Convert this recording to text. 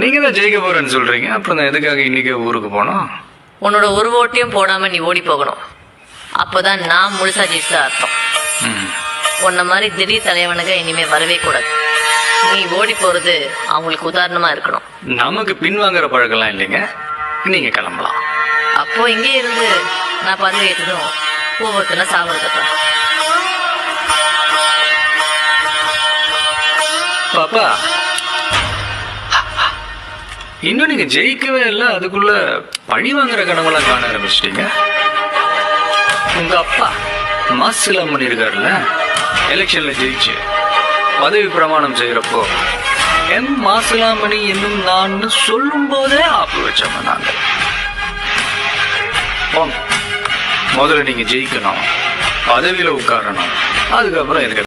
நீங்க தான் ஜெயிக்க போறேன்னு சொல்றீங்க. அப்புறம் நான் எதுக்காக இன்னைக்கு ஊருக்கு போனோம்? உன்னோட ஒரு ஓட்டையும் போடாம நீ ஓடி போகணும். அப்போதான் நான் முழுசா ஜெயிச்சதா அர்த்தம். உன்ன மாதிரி திடீர் தலைவனுங்க இனிமே வரவே கூடாது. நீ ஓடி போறது அவங்களுக்கு உதாரணமா இருக்கணும். நமக்கு பின்வாங்குற பழக்கம்லாம் இல்லைங்க. நீங்க கிளம்பலாம். அப்போ இங்கே இருந்து நான் பதவி ஏற்றதும் ஒவ்வொருத்தன சாவறதப்பா பாப்பா. இன்னும் நீங்க ஜெயிக்கவே இல்லை அதுக்குள்ள பழி வாங்குற கனவெல்லாம் காண ஆரம்பிச்சிட்டீங்க. உங்க அப்பா மாசிலாம் பண்ணியிருக்காருல்ல? எலெக்ஷன்ல ஜெயிச்சு பதவி பிரமாணம் செய்யறப்போ எம் மாசிலாமணி என்னும் நான் சொல்லும் போதே ஆப்பு வச்சோம் நாங்க. முதல்ல நீங்க ஜெயிக்கணும் பதவியில உட்காரணும் அதுக்கப்புறம் எனக்கு